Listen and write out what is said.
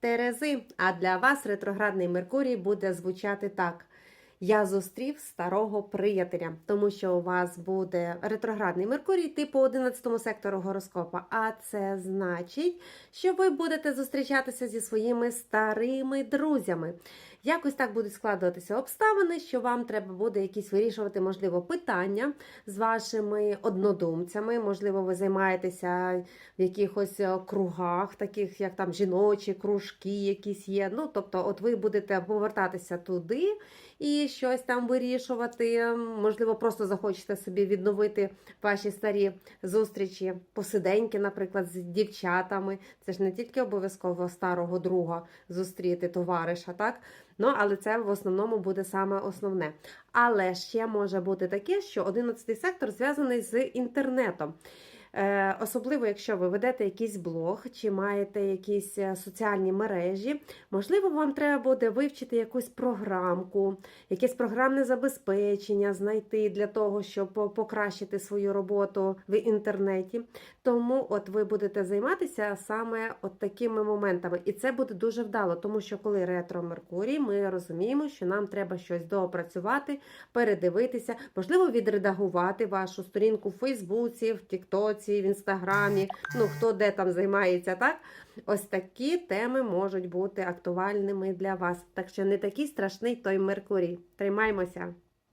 Терези. А для вас ретроградний Меркурій буде звучати так. Я зустрів старого приятеля, тому що у вас буде ретроградний Меркурій типу 11 сектору гороскопа. А це значить, що ви будете зустрічатися зі своїми старими друзями. Якось так будуть складуватися обставини, що вам треба буде якісь вирішувати, можливо, питання з вашими однодумцями. Можливо, ви займаєтеся в якихось е, кругах, таких як там жіночі кружки, якісь є. Ну, тобто, от ви будете повертатися туди і щось там вирішувати. Можливо, просто захочете собі відновити ваші старі зустрічі, посиденьки, наприклад, з дівчатами. Це ж не тільки обов'язково старого друга зустріти, товариша, так? Ну, але це в основному буде саме основне. Але ще може бути таке, що 11 сектор зв'язаний з інтернетом. Е, Особливо, якщо ви ведете якийсь блог чи маєте якісь е, соціальні мережі, можливо, вам треба буде вивчити якусь програмку, якесь програмне забезпечення знайти для того, щоб покращити свою роботу в інтернеті. Тому от ви будете займатися саме от такими моментами, і це буде дуже вдало, тому що коли ретро Меркурій, ми розуміємо, що нам треба щось доопрацювати, передивитися, можливо, відредагувати вашу сторінку в Фейсбуці, в Тіктоці, в Інстаграмі. Ну хто де там займається, так? Ось такі теми можуть бути актуальними для вас. Так що не такий страшний той Меркурій. Тримаймося!